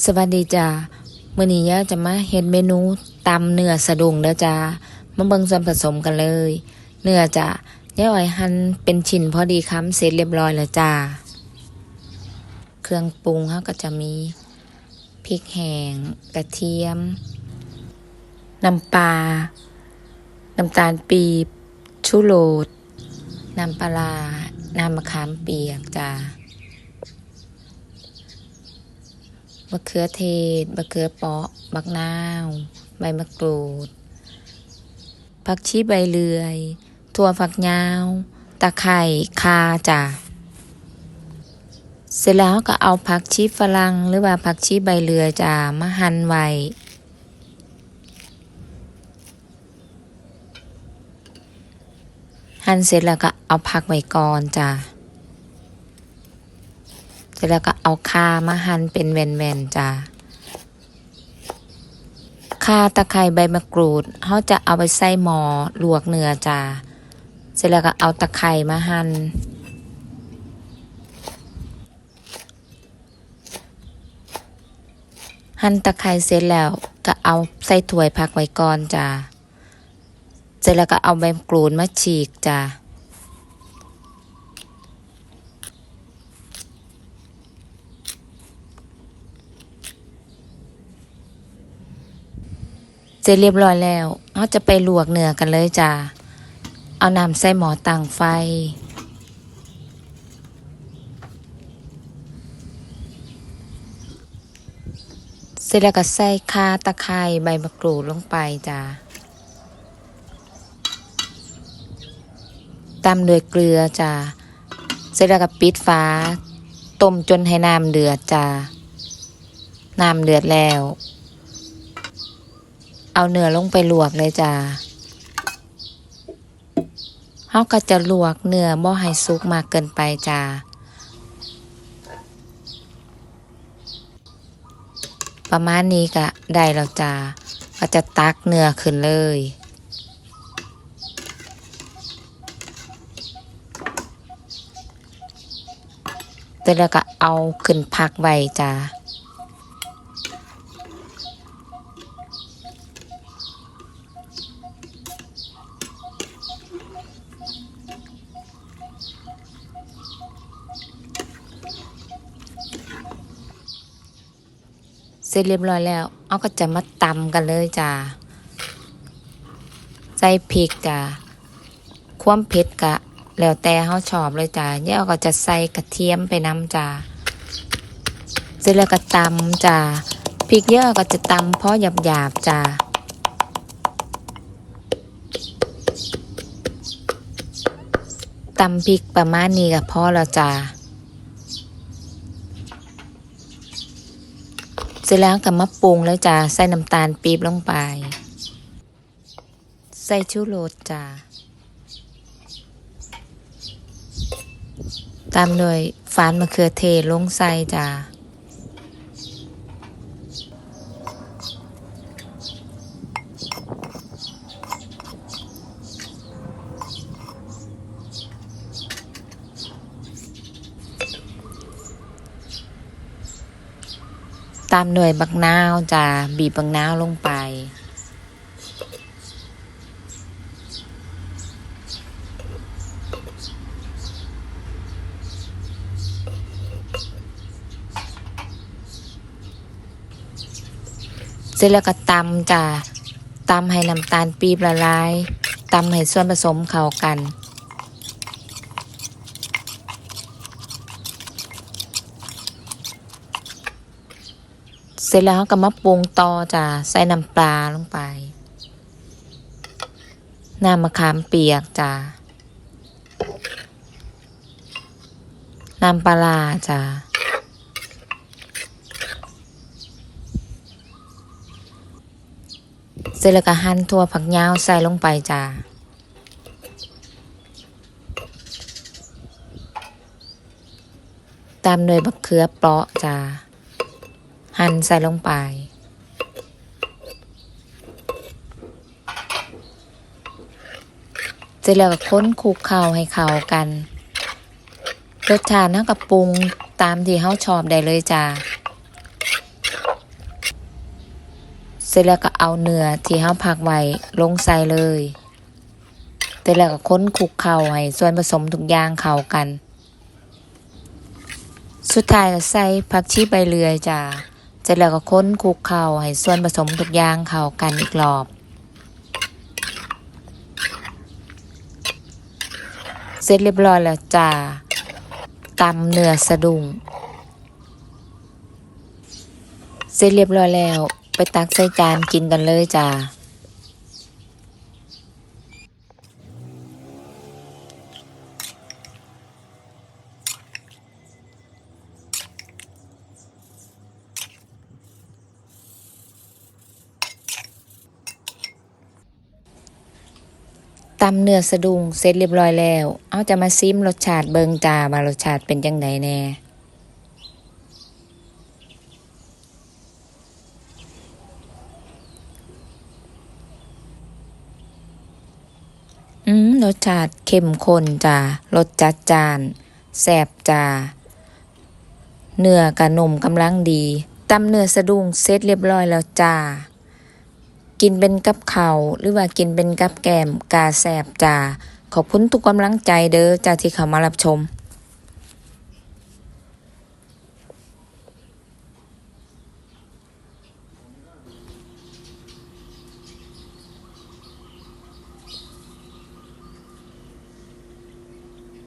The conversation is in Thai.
สวัสดีจ้ามื้อนี้ย่าจะมาเฮ็ดเมนูตำเนื้อสะดุงเด้อจ้ามาเบิ่งส่วนผสมกันเลย เนื้อจ้ะย่าอ้อยหั่นเป็นชิ้นพอดีคำเสร็จเรียบร้อยแล้วจ้าเครื่องปรุงเฮาก็จะมีพริกแห้งกระเทียม น้ำปลา น้ำตาลปีบชูโรสน้ำปลาร้าน้ำมะขามเปียกจ้า มะเขือเทศมะเขือเปาะบักนาว ใบมะกรูด ผักชีใบเลื่อย ถั่วฝักยาว ตะไคร่คาจ้ะเสร็จแล้วก็เอาผักชีฝรั่งหรือว่าผักชีใบเลื่อยจ้ะมาหั่นไว้หั่นเสร็จแล้วก็เอาผักไว้ก่อนจ้ะ ร็จแล้วก็เอาคามาหั่นเป็นแว่นๆจ้ะคาตะไคร้ใบมะกรูดเขาจะเอาไปใส่หม้อลวกเนื้อจ้ะเสร็จแล้วก็เอาตะไคร้มาหั่นหั่นตะไคร้เสร็จแล้วก็เอาใส่ถ้วยพักไว้ก่อนจ้ะเสร็จแล้วก็เอาใบมะกรูดมาฉีกจ้ะ เสร็จเรียบร้อยแล้วเราจะไปลวกเนื้อกันเลยจ้ะเอาน้ำใส่หม้อตั้งไฟ เสร็จแล้วก็ใส่ข่าตะไคร้ใบมะกรูดลงไปจ้ะตามด้วยเกลือจ้ะเสร็จแล้วก็ปิดฝาต้มจนให้น้ำเดือดจ้ะน้ำเดือดแล้ว เอาเนื้อลงไปลวกเลยจ้าเฮาก็จะลวกเนื้อบ่ให้สุกมากเกินไปจ้า ประมาณนี้ก็ได้แล้วจ้า ก็จะตักเนื้อขึ้นเลย แต่แล้วก็เอาขึ้นพักไว้จ้า เสร็จเรียบร้อยแล้ว เอาก็จะมาตำกันเลยจ้าใส่พริกจ้าความเผ็ดกะ แล้วแต่เขาชอบเลยจ้าเนี่ยเอาก็จะใส่กระเทียมไปน้ำจ้าเสร็จแล้วก็ตำจ้าพริกเยอะก็จะตำเพราะหยาบหยาบๆจ้าตำพริกประมาณนี้ก็พอแล้วจ้า เส ร็จแล้วก็มาปรุงแล้วจ้าใส่น้ำตาลปี๊บลงไป ใส่ชูรสจ้าตามด้วยฝานมะเขือเทศลงใส่จ้า ตามด้วยบักนาวจ้าบีบบักนาวลงไป เสร็จแล้วก็ตำจ้ะตำให้น้ำตาลปี๊บละลายตำให้ส่วนผสมเข้ากัน สร็จแล้วก็มาปรุงต่อจ้ะใส่น้ำปลาลงไป น้ำมะขามเปียกจ้ะน้ำปลาร้าจ้ะเสร็จแล้วก็หั่นถั่วผักยาวใส่ลงไปจ้าตามด้วยบักเขือเปราะจ้า หั่นใส่ลงไป เสร็จแล้วก็ค้นคลุกเข้าให้เข้ากันรสชาติเท่ากับปรุงตามที่เฮาชอบได้เลยจ้าเสร็จแล้วก็เอาเนื้อที่เฮาพักไว้ลงใส่เลยเสร็จแล้วก็ค้นคลุกเข้าให้ส่วนผสมทุกอย่างเข้ากัน สุดท้ายก็ใส่ผักชีใบเลือยจ้า เสร็จแล้วก็ค้นคลุกเข้าให้ส่วนผสมทุกอย่างเข้ากันอีกรอบเสร็จเรียบร้อยแล้วจ้าตำเนื้อสะดุ้งเสร็จเรียบร้อยแล้ว ไปตักใส่จานกินกันเลยจ้า ตำเนื้อสะดุงเสร็จเรียบร้อยแล้ว เอาจะมาซิมรสชาติเบิงจาว่ารสชาติเป็นจังไดแน่ อืมรสชาติเข้มข้นจ้ารสจัดจานแซ่บจ้า เนื้อกะนุ่มกำลังดีตำเนื้อสะดุงเสร็จเรียบร้อยแล้วจ้า กินเป็นกับเขาหรือว่ากินเป็นกับแกมกาแสบจ้าขอบคุณทุกกำลังใจเด้อจ้าที่เข้ามารับชม